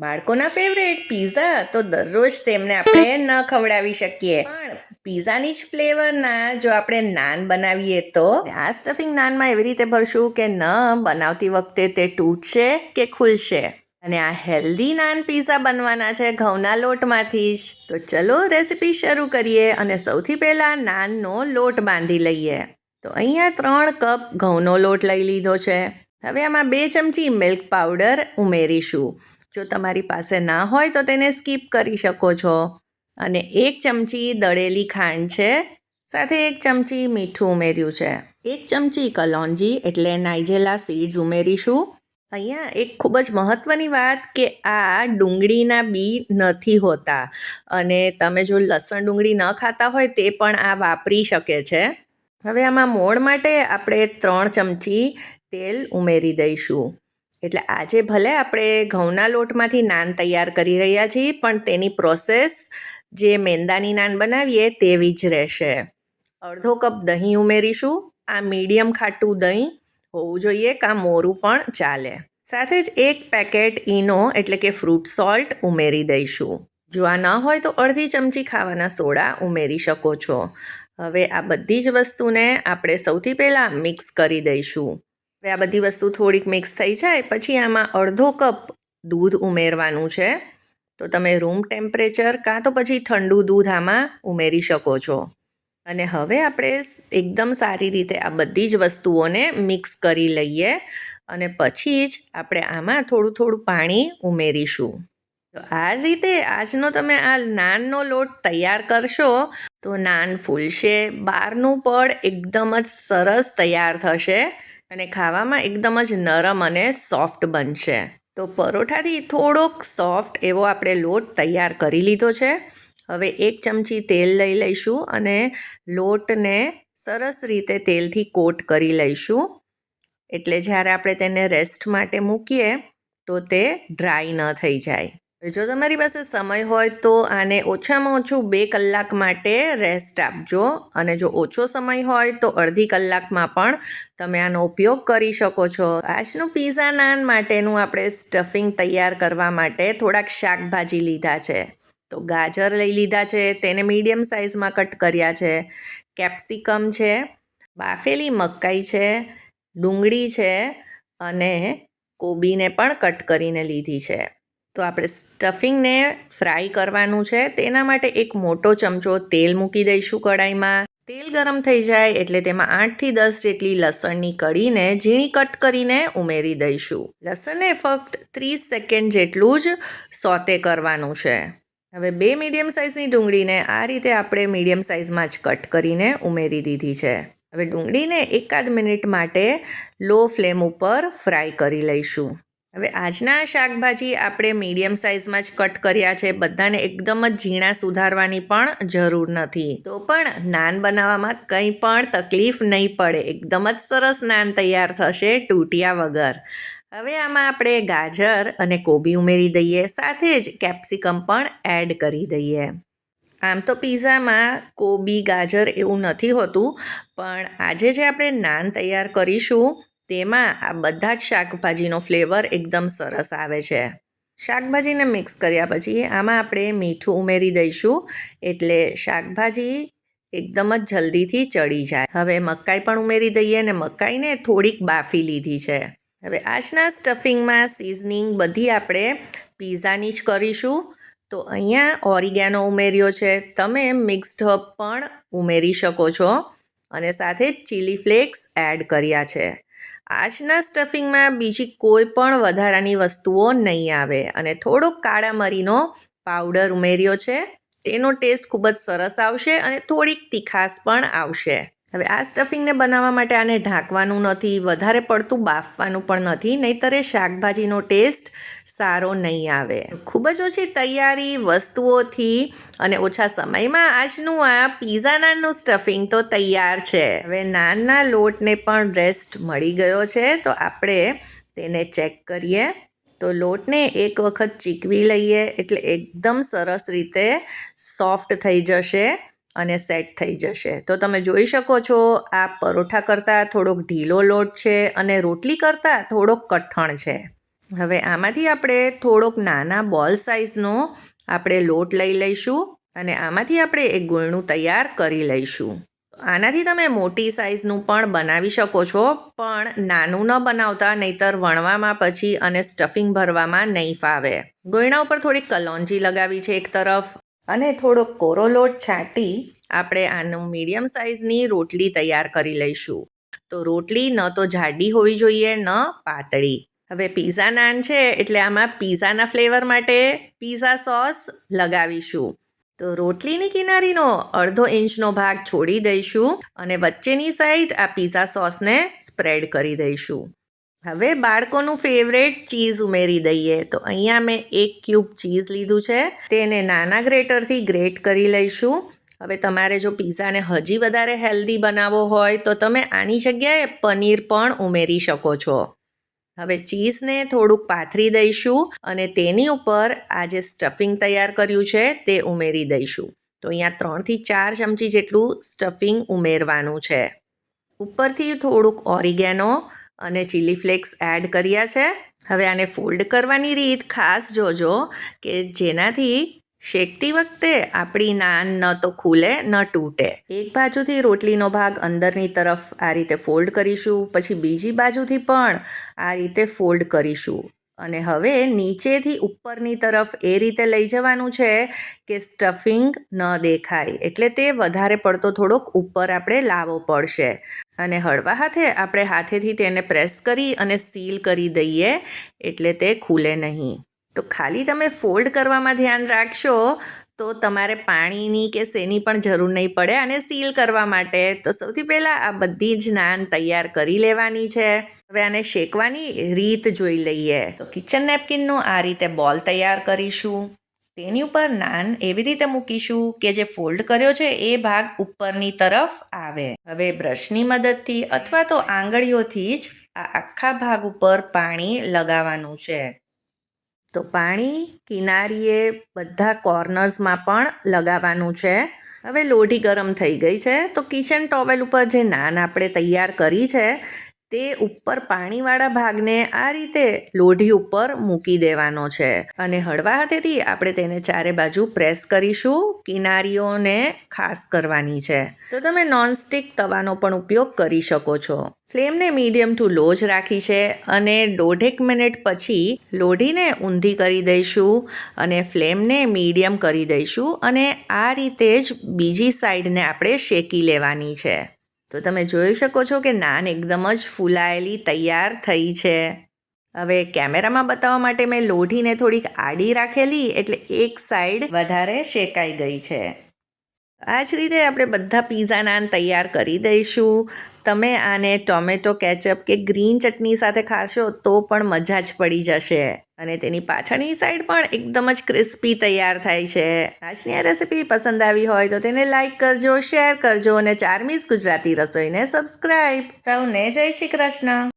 બાળકોના favourite pizza તો દરરોજ તેમને આપણે ન ખવડાવી શકીએ. પણ પીઝાની જ ફ્લેવરના જો આપણે નાન બનાવીએ તો? આ સ્ટફિંગ નાનમાં એવી રીતે ભરશું કે ન બનાવતી વખતે તે તૂટશે કે ખુલશે? અને આ હેલ્ધી નાન પીઝા બનવાના છે ઘઉંના લોટમાંથી જ. તો ચલો રેસીપી શરૂ કરીએ અને સૌથી પહેલાં નાનનો લોટ બાંધી લઈએ. તો અહીંયા ત્રણ કપ ઘઉંનો લોટ લઈ લીધો છે. હવે આમાં બે ચમચી મિલ્ક પાવડર ઉમેરીશું. જો તમારી પાસે ના હોય તો તેને સ્કીપ કરી શકો છો. અને એક ચમચી દળેલી ખાંડ છે, સાથે એક ચમચી મીઠું ઉમેર્યું છે. એક ચમચી કલોંજી એટલે નાઇજેલા સીડ્સ ઉમેરીશું. અહીંયા એક ખૂબ જ મહત્ત્વની વાત કે આ ડુંગળીના બી નથી હોતા. અને તમે જો લસણ ડુંગળી ન ખાતા હોય તે પણ આ વાપરી શકે છે. હવે આમાં મોણ માટે આપણે ત્રણ ચમચી તેલ ઉમેરી દઈશું. એટલે આજે ભલે આપણે ઘઉંના લોટમાંથી નાન તૈયાર કરી રહ્યા છીએ, પણ તેની પ્રોસેસ જે મેંદાની નાન બનાવીએ તેવી જ રહેશે. અડધો કપ દહીં ઉમેરીશું, આ મીડિયમ ખાટું દહીં હોવું જોઈએ કાં મોરું પણ ચાલે. સાથે જ એક પેકેટ ઈનો, એટલે કે ફ્રૂટ સોલ્ટ, ઉમેરી દઈશું. જો આ ન હોય તો અડધી ચમચી ખાવાના સોડા ઉમેરી શકો છો. હવે આ બધી જ વસ્તુને આપણે સૌથી પહેલાં મિક્સ કરી દઈશું. હવે આ બધી વસ્તુ થોડીક મિક્સ થઈ જાય, પછી આમાં અડધો કપ દૂધ ઉમેરવાનું છે. તો તમે રૂમ ટેમ્પરેચર કાં તો પછી ઠંડુ દૂધ આમાં ઉમેરી શકો છો. અને હવે આપણે એકદમ સારી રીતે આ બધી જ વસ્તુઓને મિક્સ કરી લઈએ અને પછી જ આપણે આમાં થોડું થોડું પાણી ઉમેરીશું. તો આ રીતે આજનો તમે આ નાનનો લોટ તૈયાર કરશો તો નાન ફૂલશે, બહારનું પડ એકદમ જ સરસ તૈયાર થશે. અને ખાવામાં એકદમ જ નરમ અને સોફ્ટ બનશે. તો પરોઠાથી થોડોક સોફ્ટ એવો આપણે લોટ તૈયાર કરી લીધો છે. હવે એક ચમચી તેલ લઈ લઈશું અને લોટને સરસ રીતે તેલથી કોટ કરી લઈશું. એટલે જ્યારે આપણે તેને રેસ્ટ માટે મૂકીએ તો તે ડ્રાય ન થઈ જાય. જો તમારી પાસે સમય હોય તો આને ઓછામાં ઓછું બે કલાક માટે રેસ્ટ આપજો. અને જો ઓછો સમય હોય તો અડધી કલાકમાં પણ તમે આનો ઉપયોગ કરી શકો છો. આજનું પીઝા નાન માટેનું આપણે સ્ટફિંગ તૈયાર કરવા માટે થોડાક શાકભાજી લીધા છે. તો ગાજર લઈ લીધા છે, તેને મીડિયમ સાઇઝમાં કટ કર્યા છે. કેપ્સિકમ છે, બાફેલી મકાઈ છે, ડુંગળી છે અને કોબીને પણ કટ કરીને લીધી છે. તો આપણે સ્ટફિંગને ફ્રાય કરવાનું છે. તેના માટે એક મોટો ચમચો તેલ મૂકી દઈશું કડાઈમાં તેલ ગરમ થઈ જાય એટલે તેમાં આઠથી દસ જેટલી લસણની કઢીને ઝીણી કટ કરીને ઉમેરી દઈશું. લસણને ફક્ત ત્રીસ સેકન્ડ જેટલું જ સોતે કરવાનું છે. હવે બે મીડિયમ સાઇઝની ડુંગળીને આ રીતે આપણે મીડિયમ સાઇઝમાં જ કટ કરીને ઉમેરી દીધી છે. હવે ડુંગળીને એકાદ મિનિટ માટે લો ફ્લેમ ઉપર ફ્રાય કરી લઈશું. હવે આજના શાકભાજી આપણે મીડિયમ સાઇઝમાં જ કટ કર્યા છે. બધાને એકદમ જ ઝીણા સુધારવાની પણ જરૂર નથી. તો પણ નાન બનાવવામાં કંઈ પણ તકલીફ નહીં પડે. એકદમ જ સરસ નાન તૈયાર થશે તૂટ્યા વગર. હવે આમાં આપણે ગાજર અને કોબી ઉમેરી દઈએ. સાથે જ કેપ્સિકમ પણ એડ કરી દઈએ. આમ તો પીઝામાં કોબી, ગાજર એવું નથી હોતું. પણ આજે જે આપણે નાન તૈયાર કરીશું તેમાં આ બધા જ શાકભાજીનો ફ્લેવર એકદમ સરસ આવે છે. શાકભાજીને મિક્સ કર્યા પછી આમાં આપણે મીઠું ઉમેરી દઈશું એટલે શાકભાજી એકદમ જ જલ્દીથી ચડી જાય. હવે મકાઈ પણ ઉમેરી દઈએ અને મકાઈને થોડીક બાફી લીધી છે. હવે આજના સ્ટફિંગમાં સિઝનિંગ બધી આપણે પીઝાની જ કરીશું. તો અહીંયા ઓરિગેનો ઉમેર્યો છે. તમે મિક્સ્ડ હબ પણ ઉમેરી શકો છો. અને સાથે ચીલી ફ્લેક્સ એડ કર્યા છે. આજના સ્ટફિંગમાં બીજી કોઈ પણ વધારાની વસ્તુઓ નહીં આવે અને થોડોક કાળા મરીનો પાવડર ઉમેર્યો છે. તેનો ટેસ્ટ ખૂબ જ સરસ આવશે અને થોડીક તીખાશ પણ આવશે. હવે આ સ્ટફિંગને બનાવવા માટે આને ઢાંકવાનું નથી, વધારે પડતું બાફવાનું પણ નથી, નહીતરે શાકભાજીનો ટેસ્ટ સારો નહીં આવે. ખૂબ જ ઓછી તૈયારી વસ્તુઓથી અને ઓછા સમયમાં આજનું આ પીઝા નાનનું સ્ટફિંગ તો તૈયાર છે. હવે નાનના લોટને પણ રેસ્ટ મળી ગયો છે, તો આપણે તેને ચેક કરીએ. તો લોટને એક વખત ચીકવી લઈએ, એટલે એકદમ સરસ રીતે સોફ્ટ થઈ જશે. અને સેટ થઈ જશે. તો તમે જોઈ શકો છો, આ પરોઠા કરતાં થોડોક ઢીલો લોટ છે અને રોટલી કરતાં થોડોક કઠણ છે. હવે આમાંથી આપણે થોડોક નાના બોલ સાઇઝનો આપણે લોટ લઈ લઈશું અને આમાંથી આપણે એક ગોળનું તૈયાર કરી લઈશું. આનાથી તમે મોટી સાઇઝનું પણ બનાવી શકો છો, પણ નાનું ન બનાવતા નહીતર વણવામાં પછી અને સ્ટફિંગ ભરવામાં નહીં ફાવે. ગોયણા ઉપર થોડીક કલોંજી લગાવી છે એક તરફ અને થોડોક કોરો લોટ છાંટી આપણે આનું મીડિયમ સાઇઝની રોટલી તૈયાર કરી લઈશું. તો રોટલી ન તો જાડી હોવી જોઈએ, ન પાતળી. હવે પીઝા નાન છે એટલે આમાં પીઝાના ફ્લેવર માટે પીઝા સોસ લગાવીશું. તો રોટલીની કિનારીનો અડધો ઇંચનો ભાગ છોડી દઈશું અને વચ્ચેની સાઈડ આ પીઝા સોસને સ્પ્રેડ કરી દઈશું. હવે બાળકોનું ફેવરેટ ચીઝ ઉમેરી દઈએ. તો અહીંયા મેં એક ક્યુબ ચીઝ લીધું છે. તેને નાના ગ્રેટરથી ગ્રેટ કરી લઈશું. હવે તમારે જો પીઝાને હજી વધારે હેલ્ધી બનાવવો હોય, તો તમે આની જગ્યાએ પનીર પણ ઉમેરી શકો છો. હવે ચીઝને થોડુંક પાથરી દઈશું અને તેની ઉપર આ જે સ્ટફિંગ તૈયાર કર્યું છે, તે ઉમેરી દઈશું. તો અહીંયા ત્રણથી ચાર ચમચી જેટલું સ્ટફિંગ ઉમેરવાનું છે. ઉપરથી થોડુંક ઓરિગેનો અને ચીલી ફ્લેક્સ એડ કર્યા છે. હવે આને ફોલ્ડ કરવાની રીત ખાસ જોજો કે જેનાથી શેકતી વખતે આપણી નાન ન તો ખુલે, ન તૂટે. એક બાજુથી રોટલીનો ભાગ અંદરની તરફ આ રીતે ફોલ્ડ કરીશું, પછી બીજી બાજુથી પણ આ રીતે ફોલ્ડ કરીશું. અને હવે નીચેથી ઉપરની તરફ એ રીતે લઈ જવાનું છે કે સ્ટફિંગ ન દેખાય. એટલે તે વધારે પડતો થોડોક ઉપર આપણે લાવવો પડશે. અને હળવા હાથે આપણે હાથેથી તેને પ્રેસ કરી અને સીલ કરી દઈએ એટલે તે ખુલે નહીં. તો ખાલી તમે ફોલ્ડ કરવામાં ધ્યાન રાખશો તો તમારે પાણીની કે શેની પણ જરૂર નહીં પડે અને સીલ કરવા માટે. તો સૌથી પહેલાં આ બધી જ નાન તૈયાર કરી લેવાની છે. હવે આને શેકવાની રીત જોઈ લઈએ. તો કિચન નેપકિનનું આ રીતે બોલ તૈયાર કરીશું. તેની ઉપર નાન એવી રીતે મૂકીશું કે જે ફોલ્ડ કર્યો છે એ ભાગ ઉપરની તરફ આવે. હવે બ્રશની મદદથી અથવા તો આંગળીઓથી જ આ આખા ભાગ ઉપર પાણી લગાવવાનું છે. તો પાણી કિનારીએ બધા કોર્નર્સમાં પણ લગાવવાનું છે. હવે લોઢી ગરમ થઈ ગઈ છે. તો કિચન ટોવેલ ઉપર જે નાન આપણે તૈયાર કરી છે તે ઉપર પાણીવાળા ભાગને આ રીતે લોઢી ઉપર મૂકી દેવાનો છે. અને હળવા હાથેથી આપણે તેને ચારે બાજુ પ્રેસ કરીશું, કિનારીઓને ખાસ કરવાની છે. તો તમે નોનસ્ટિક તવાનો પણ ઉપયોગ કરી શકો છો. ફ્લેમને મીડિયમ ટુ લો જ રાખી છે અને દોઢેક મિનિટ પછી લોઢીને ઊંધી કરી દઈશું અને ફ્લેમને મીડિયમ કરી દઈશું અને આ રીતે જ બીજી સાઈડને આપણે શેકી લેવાની છે. તો તમે જોઈ શકો છો કે નાન એકદમ જ ફૂલાયેલી તૈયાર થઈ છે. હવે કેમેરામાં બતાવવા માટે મેં લોઢીને થોડીક આડી રાખેલી એટલે એક સાઈડ વધારે શેકાઈ ગઈ છે. આ જ રીતે આપણે બધા પીઝા નાન તૈયાર કરી દઈશું. તમે આને ટોમેટો કેચઅપ કે ગ્રીન ચટણી સાથે ખાશો તો પણ મજા જ પડી જશે. અને તેની પાછળની સાઈડ પણ એકદમ જ ક્રિસ્પી તૈયાર થાય છે. આજની આ રેસીપી પસંદ આવી હોય તો તેને લાઇક કરજો શેર કરજો અને ચારમીસ ગુજરાતી રસોઈને સબસ્ક્રાઈબ સૌને જય શ્રી કૃષ્ણ.